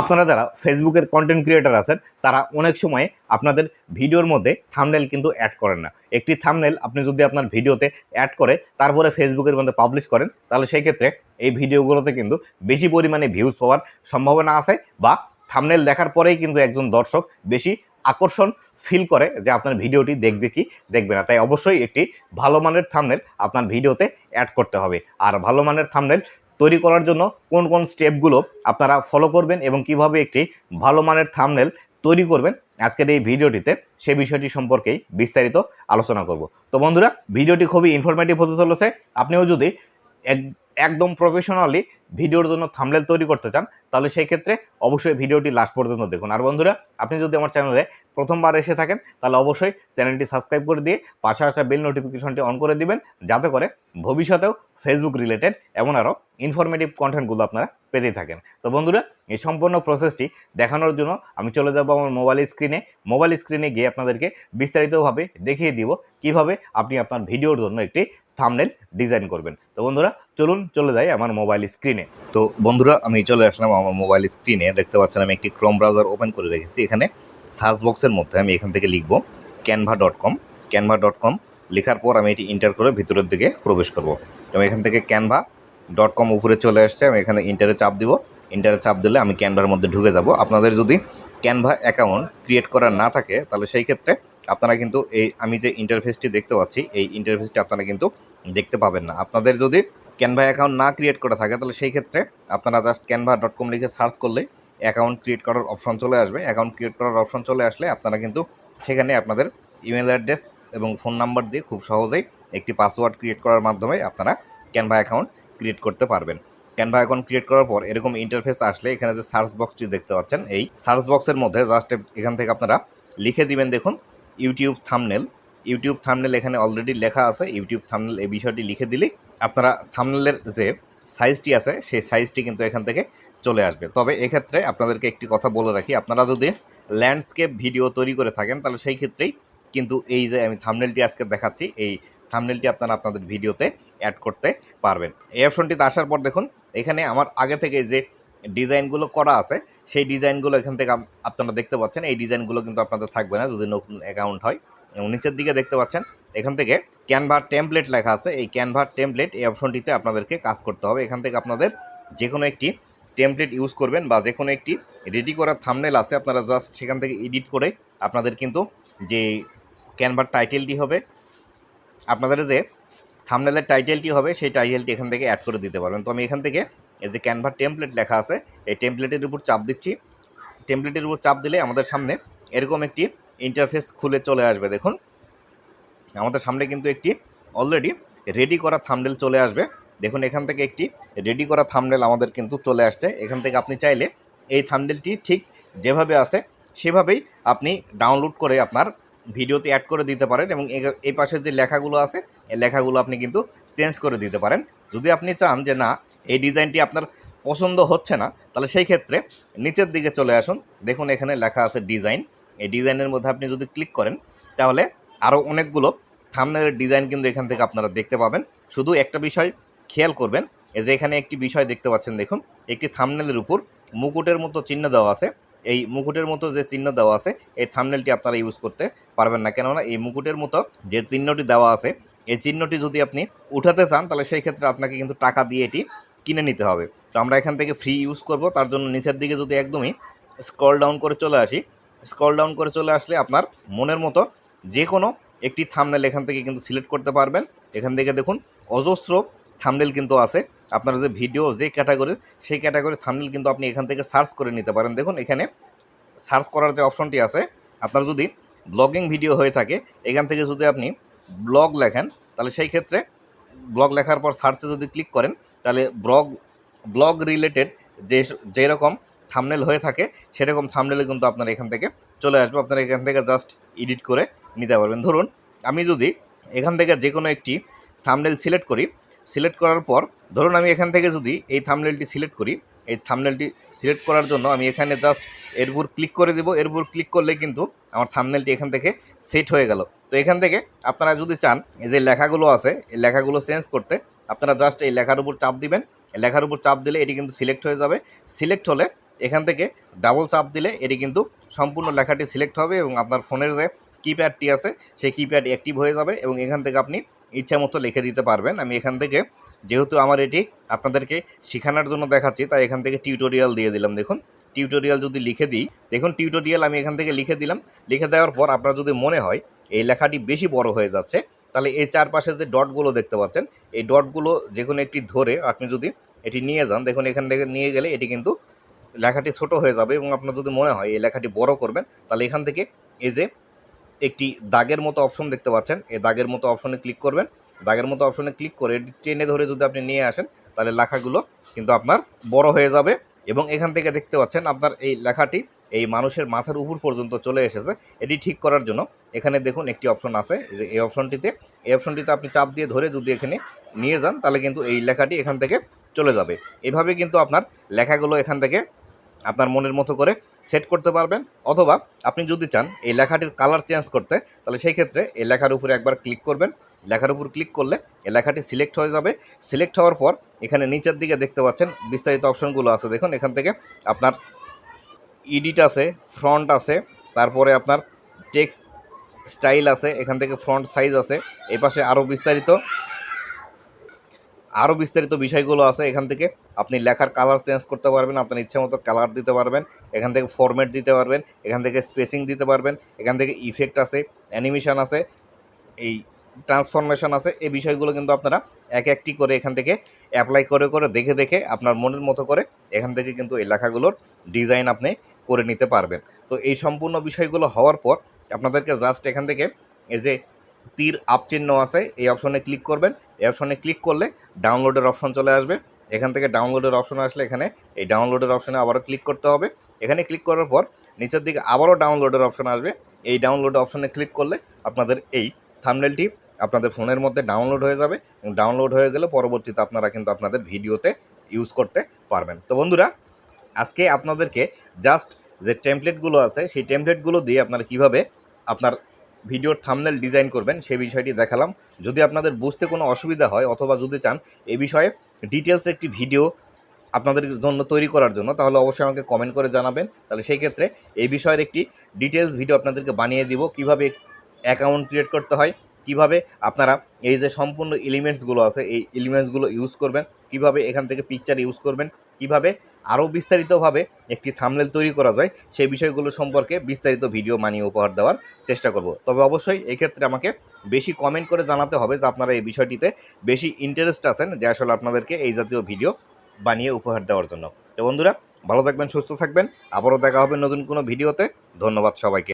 আপনারা যারা ফেসবুকের কন্টেন্ট ক্রিয়েটার আছেন, তারা অনেক সময় আপনাদের ভিডিওর মধ্যে থামনেল কিন্তু অ্যাড করেন না। একটি থামনেল আপনি যদি আপনার ভিডিওতে অ্যাড করে, তারপরে ফেসবুকের মধ্যে পাবলিশ করেন, তাহলে সেই ক্ষেত্রে এই ভিডিওগুলোতে কিন্তু বেশি পরিমাণে ভিউজ পাওয়ার সম্ভাবনা আছে বা থামনেল দেখার পরেই কিন্তু একজন দর্শক বেশি আকর্ষণ ফিল করে যে আপনার ভিডিওটি দেখবে কি, দেখবে না। তাই অবশ্যই একটি ভালো মানের থামনেল আপনার ভিডিওতে অ্যাড করতে হবে। আর ভালো মানের থামনেল তৈরি করার জন্য কোন কোন স্টেপগুলো আপনারা ফলো করবেন এবং কীভাবে একটি ভালো মানের থামনেল তৈরি করবেন, আজকের এই ভিডিওটিতে সে বিষয়টি সম্পর্কেই বিস্তারিত আলোচনা করব। তো বন্ধুরা, ভিডিওটি খুবই ইনফরমেটিভ হতে চলেছে। আপনিও যদি এক, একদম প্রফেশনালি ভিডিওর জন্য থামনেল তৈরি করতে চান, তাহলে সেই ক্ষেত্রে অবশ্যই ভিডিওটি লাস্ট পর্যন্ত দেখুন। আর বন্ধুরা, আপনি যদি আমার চ্যানেলে প্রথমবার এসে থাকেন, তাহলে অবশ্যই চ্যানেলটি সাবস্ক্রাইব করে দিয়ে পাশে আসা বেল নোটিফিকেশনটি অন করে দিবেন, যাতে করে ভবিষ্যতেও ফেসবুক রিলেটেড এমন আরও ইনফরমেটিভ কন্টেন্টগুলো আপনারা পেতেই থাকেন। তো বন্ধুরা, এই সম্পূর্ণ প্রসেসটি দেখানোর জন্য আমি চলে যাব আমার মোবাইল স্ক্রিনে মোবাইল স্ক্রিনে গিয়ে আপনাদেরকে বিস্তারিতভাবে দেখিয়ে দিব কীভাবে আপনি আপনার ভিডিওর জন্য একটি থামনেল ডিজাইন করবেন। তো বন্ধুরা, চলুন চলে যাই আমার মোবাইল স্ক্রিনে তো বন্ধুরা, আমি চলে আসলাম আমার মোবাইল স্ক্রিনে দেখতে পাচ্ছেন আমি একটি ক্রোম ব্রাউজার ওপেন করে রেখেছি। এখানে সার্চ বক্সের মধ্যে আমি এখান থেকে লিখব Canva dot com Canva dot com লেখার পর আমি এটি ইন্টার করে ভিতরের দিকে প্রবেশ করব। তো এখান থেকে ক্যানভা ডট কম উপরে চলে আসছে। আমি এখানে ইন্টারে চাপ দিব। ইন্টারে চাপ দিলে আমি ক্যানভার মধ্যে ঢুকে যাব। আপনাদের যদি ক্যানভা অ্যাকাউন্ট ক্রিয়েট করা না থাকে, তাহলে সেই ক্ষেত্রে আপনারা কিন্তু এই, আমি যে ইন্টারফেসটি দেখতে পাচ্ছি, এই ইন্টারফেসটি আপনারা কিন্তু দেখতে পাবেন না। আপনাদের যদি ক্যানভা অ্যাকাউন্ট না ক্রিয়েট করা থাকে, তাহলে সেই ক্ষেত্রে আপনারা জাস্ট ক্যানভা ডট কম লিখে সার্চ করলে অ্যাকাউন্ট ক্রিয়েট করার অপশন চলে আসবে। অ্যাকাউন্ট ক্রিয়েট করার অপশন চলে আসলে আপনারা কিন্তু সেখানে আপনাদের ইমেল অ্যাড্রেস এবং ফোন নাম্বার দিয়ে খুব সহজেই একটি পাসওয়ার্ড ক্রিয়েট করার মাধ্যমে আপনারা ক্যানভা অ্যাকাউন্ট ক্রিয়েট করতে পারবেন। ক্যানভা অ্যাকাউন্ট ক্রিয়েট করার পর এরকম ইন্টারফেস আসলে এখানে যে সার্চ বক্সটি দেখতে পাচ্ছেন, এই সার্চ বক্সের মধ্যে জাস্ট এখান থেকে আপনারা লিখে দিবেন দেখুন ইউটিউব থামনেল ইউটিউব থামনেল এখানে অলরেডি লেখা আছে। ইউটিউব থামনেল এই বিষয়টি লিখে দিলেই আপনারা থামনেলের যে সাইজটি আছে, সেই সাইজটি কিন্তু এখান থেকে চলে আসবে। তবে এক্ষেত্রে আপনাদেরকে একটি কথা বলে রাখি, আপনারা যদি ল্যান্ডস্কেপ ভিডিও তৈরি করে থাকেন, তাহলে সেই ক্ষেত্রেই কিন্তু এই যে আমি থামনেলটি আজকে দেখাচ্ছি, এই থামনেলটি আপনারা আপনাদের ভিডিওতে অ্যাড করতে পারবেন। এই অপশনটিতে আসার পর দেখুন, এখানে আমার আগে থেকে যে ডিজাইনগুলো করা আছে, সেই ডিজাইনগুলো এখান থেকে আপনারা দেখতে পাচ্ছেন। এই ডিজাইনগুলো কিন্তু আপনাদের থাকবে না, যদি নতুন অ্যাকাউন্ট হয়। এবং নিচের দিকে দেখতে পাচ্ছেন, এখান থেকে ক্যানভার টেমপ্লেট লেখা আছে। এই ক্যানভা টেমপ্লেট এই অপশনটিতে আপনাদেরকে কাজ করতে হবে। এখান থেকে আপনাদের যে কোনো একটি টেমপ্লেট ইউজ করবেন বা যে কোনো একটি রেডি করা থামনেল আছে, আপনারা জাস্ট সেখান থেকে এডিট করে আপনাদের কিন্তু যে ক্যানভার টাইটেলটি হবে আপনাদের যে থামনেলের টাইটেলটি হবে, সেই টাইটেলটি এখান থেকে অ্যাড করে দিতে পারবেন। তো আমি এখান থেকে এই যে ক্যানভার টেমপ্লেট লেখা আছে, এই টেমপ্লেটের উপর চাপ দিচ্ছি। টেমপ্লেটের উপর চাপ দিলে আমাদের সামনে এরকম একটি ইন্টারফেস খুলে চলে আসবে, দেখুন। আমাদের সামনে কিন্তু একটি অলরেডি রেডি করা থামনেল চলে আসবে। দেখুন, এখান থেকে একটি রেডি করা থামনেল আমাদের কিন্তু চলে আসছে। এখান থেকে আপনি চাইলে এই থামনেলটি ঠিক যেভাবে আছে, সেভাবেই আপনি ডাউনলোড করে আপনার ভিডিওতে অ্যাড করে দিতে পারেন এবং এই পাশে যে লেখাগুলো আছে, এই লেখাগুলো আপনি কিন্তু চেঞ্জ করে দিতে পারেন। যদি আপনি চান যে না, এই ডিজাইনটি আপনার পছন্দ হচ্ছে না, তাহলে সেই ক্ষেত্রে নিচের দিকে চলে আসুন। দেখুন এখানে লেখা আছে ডিজাইন এই ডিজাইনের মধ্যে আপনি যদি ক্লিক করেন, তাহলে আরও অনেকগুলো থামনেলের ডিজাইন কিন্তু এখান থেকে আপনারা দেখতে পাবেন। শুধু একটা বিষয় খেয়াল করবেন যে এখানে একটি বিষয় দেখতে পাচ্ছেন, দেখুন। একটি থামনেলের উপর মুকুটের মতো চিহ্ন দেওয়া আছে। এই মুকুটের মতো যে চিহ্ন দেওয়া আছে, এই থামনেলটি আপনারা ইউজ করতে পারবেন না। কেননা এই মুকুটের মতো যে চিহ্নটি দেওয়া আছে, এই চিহ্নটি যদি আপনি উঠাতে চান, তাহলে সেই ক্ষেত্রে আপনাকে কিন্তু টাকা দিয়ে এটি কিনে নিতে হবে। তো আমরা এখান থেকে ফ্রি ইউজ করব। তার জন্য নিচের দিকে যদি একদমই স্ক্রল ডাউন করে চলে আসি স্ক্রল ডাউন করে চলে আসলে আপনার মনের মতো যে কোনো একটি থামনেল এখান থেকে কিন্তু সিলেক্ট করতে পারবেন। এখান থেকে দেখুন, অজস্র থামনেল কিন্তু আছে। আপনার যে ভিডিও, যে ক্যাটাগরির সেই ক্যাটাগরির থামনেল কিন্তু আপনি এখান থেকে সার্চ করে নিতে পারেন। দেখুন, এখানে সার্চ করার যে অপশনটি আছে, আপনার যদি ব্লগিং ভিডিও হয়ে থাকে, এখান থেকে যদি আপনি ব্লগ লেখেন, তাহলে সেই ক্ষেত্রে ব্লগ লেখার পর সার্চে যদি ক্লিক করেন, তাহলে ব্লগ ব্লগ রিলেটেড যে, যেরকম থামনেল হয়ে থাকে, সেরকম থামনেলে কিন্তু আপনার এখান থেকে চলে আসবে। আপনারা এখান থেকে জাস্ট এডিট করে নিতে পারবেন। ধরুন, আমি যদি এখান থেকে যে কোনো একটি থামনেল সিলেক্ট করি সিলেক্ট করার পর, ধরুন আমি এখান থেকে যদি এই থামনেলটি সিলেক্ট করি, এই থামনেলটি সিলেক্ট করার জন্য আমি এখানে জাস্ট এর উপর ক্লিক করে দেবো। এর উপর ক্লিক করলে কিন্তু আমার থামনেলটি এখান থেকে সেট হয়ে গেল। তো এখান থেকে আপনারা যদি চান, এই যে লেখাগুলো আছে, এই লেখাগুলো চেঞ্জ করতে, আপনারা জাস্ট এই লেখার উপর চাপ দিবেন। লেখার উপর চাপ দিলে এটি কিন্তু সিলেক্ট হয়ে যাবে। সিলেক্ট হলে এখান থেকে ডাবল চাপ দিলে এটি কিন্তু সম্পূর্ণ লেখাটি সিলেক্ট হবে এবং আপনার ফোনের যে কিপ্যাডটি আছে, সেই কিপ্যাড অ্যাক্টিভ হয়ে যাবে এবং এখান থেকে আপনি ইচ্ছা মতো লিখে দিতে পারবেন। আমি এখান থেকে যেহেতু আমার এটি আপনাদেরকে শেখানোর জন্য দেখাচ্ছি, তাই এখান থেকে টিউটোরিয়াল দিয়ে দিলাম। দেখুন, টিউটোরিয়াল যদি লিখে দিই, দেখুন টিউটোরিয়াল আমি এখান থেকে লিখে দিলাম। লিখে দেওয়ার পর আপনার যদি মনে হয় এই লেখাটি বেশি বড় হয়ে যাচ্ছে, তাহলে এই চারপাশে যে ডটগুলো দেখতে পাচ্ছেন, এই ডটগুলো যে কোনো একটি ধরে আপনি যদি এটি নিয়ে যান, দেখুন এখান থেকে নিয়ে গেলে এটি কিন্তু লেখাটি ছোট হয়ে যাবে এবং আপনার যদি মনে হয় এই লেখাটি বড় করবেন, তাহলে এখান থেকে এই যে একটি দাগের মতো অপশন দেখতে পাচ্ছেন। এই দাগের মতো অপশনে ক্লিক করবেন। দাগের মতো অপশনে ক্লিক করে টেনে ধরে যদি আপনি নিয়ে আসেন, তাহলে লেখাগুলো কিন্তু আপনার বড় হয়ে যাবে এবং এখান থেকে দেখতে পাচ্ছেন আপনার এই লেখাটি এই মানুষের মাথার উপর পর্যন্ত চলে এসেছে। এটি ঠিক করার জন্য এখানে দেখুন একটি অপশন আছে। যে এই অপশনটিতে এই অপশনটিতে আপনি চাপ দিয়ে ধরে যদি এখানে নিয়ে যান, তাহলে কিন্তু এই লেখাটি এখান থেকে চলে যাবে। এভাবে কিন্তু আপনার লেখাগুলো এখান থেকে আপনার মনের মতো করে সেট করতে পারবেন। অথবা আপনি যদি চান এই লেখাটির কালার চেঞ্জ করতে, তাহলে সেই ক্ষেত্রে এই লেখার উপরে একবার ক্লিক করবেন। লেখার উপর ক্লিক করলে এই লেখাটি সিলেক্ট হয়ে যাবে। সিলেক্ট হওয়ার পর এখানে নিচের দিকে দেখতে পাচ্ছেন বিস্তারিত অপশনগুলো আছে। দেখুন, এখান থেকে আপনার ইডিট আছে ফ্রন্ট আছে, তারপরে আপনার টেক্সট স্টাইল আছে, এখান থেকে ফ্রন্ট সাইজ আছে, এই পাশে আরও বিস্তারিত আরও বিস্তারিত বিষয়গুলো আছে, এখান থেকে আপনি লেখার কালার চেঞ্জ করতে পারবেন, আপনার ইচ্ছে মতো কালার দিতে পারবেন, এখান থেকে ফরম্যাট দিতে পারবেন, এখান থেকে স্পেসিং দিতে পারবেন, এখান থেকে ইফেক্ট আছে অ্যানিমেশন আছে, এই ট্রান্সফরমেশন আছে, এই বিষয়গুলো কিন্তু আপনারা এক একটি করে এখান থেকে অ্যাপ্লাই করে করে দেখে দেখে আপনার মনের মতো করে এখান থেকে কিন্তু এই লেখাগুলোর ডিজাইন আপনি করে নিতে পারবেন। তো এই সম্পূর্ণ বিষয়গুলো হওয়ার পর আপনাদেরকে জাস্ট এখান থেকে এই যে তীর আপ চিহ্ন আছে, এই অপশনে ক্লিক করবেন অপশনে ক্লিক করলে ডাউনলোডের অপশন চলে আসবে। এখান থেকে ডাউনলোডের অপশন আসলে এখানে এই ডাউনলোডের অপশনে আবারও ক্লিক করতে হবে। এখানে ক্লিক করার পর নিচের দিকে আবারও ডাউনলোডের অপশন আসবে। এই ডাউনলোড অপশনে ক্লিক করলে আপনাদের এই থামনেলটি আপনাদের ফোনের মধ্যে ডাউনলোড হয়ে যাবে এবং ডাউনলোড হয়ে গেলে পরবর্তীতে আপনারা কিন্তু আপনাদের ভিডিওতে ইউজ করতে পারবেন। তো বন্ধুরা, আজকে আপনাদেরকে জাস্ট যে টেমপ্লেটগুলো আছে, সেই টেমপ্লেটগুলো দিয়ে আপনারা কীভাবে আপনার ভিডিওর থামনেল ডিজাইন করবেন, সেই বিষয়টি দেখালাম। যদি আপনাদের বুঝতে কোনো অসুবিধা হয় অথবা যদি চান, এ বিষয়ে ডিটেলস একটি ভিডিও আপনাদের জন্য তৈরি করার জন্য, তাহলে অবশ্যই আমাকে কমেন্ট করে জানাবেন। তাহলে সেই ক্ষেত্রে এই বিষয়ের একটি ডিটেলস ভিডিও আপনাদেরকে বানিয়ে দিব, কীভাবে অ্যাকাউন্ট ক্রিয়েট করতে হয়, কীভাবে আপনারা এই যে সম্পূর্ণ এলিমেন্টসগুলো আছে, এই এলিমেন্টসগুলো ইউজ করবেন, কীভাবে এখান থেকে পিকচার ইউজ করবেন, কীভাবে আরও বিস্তারিতভাবে একটি থামলেল তৈরি করা যায়, সেই বিষয়গুলো সম্পর্কে বিস্তারিত ভিডিও মানিয়ে উপহার দেওয়ার চেষ্টা করব। তবে অবশ্যই এক্ষেত্রে আমাকে বেশি কমেন্ট করে জানাতে হবে যে আপনারা এই বিষয়টিতে বেশি ইন্টারেস্ট আছেন যে আসলে আপনাদেরকে এই জাতীয় ভিডিও বানিয়ে উপহার দেওয়ার জন্য। তো বন্ধুরা, ভালো থাকবেন, সুস্থ থাকবেন। আবারও দেখা হবে নতুন কোনো ভিডিওতে ধন্যবাদ সবাইকে।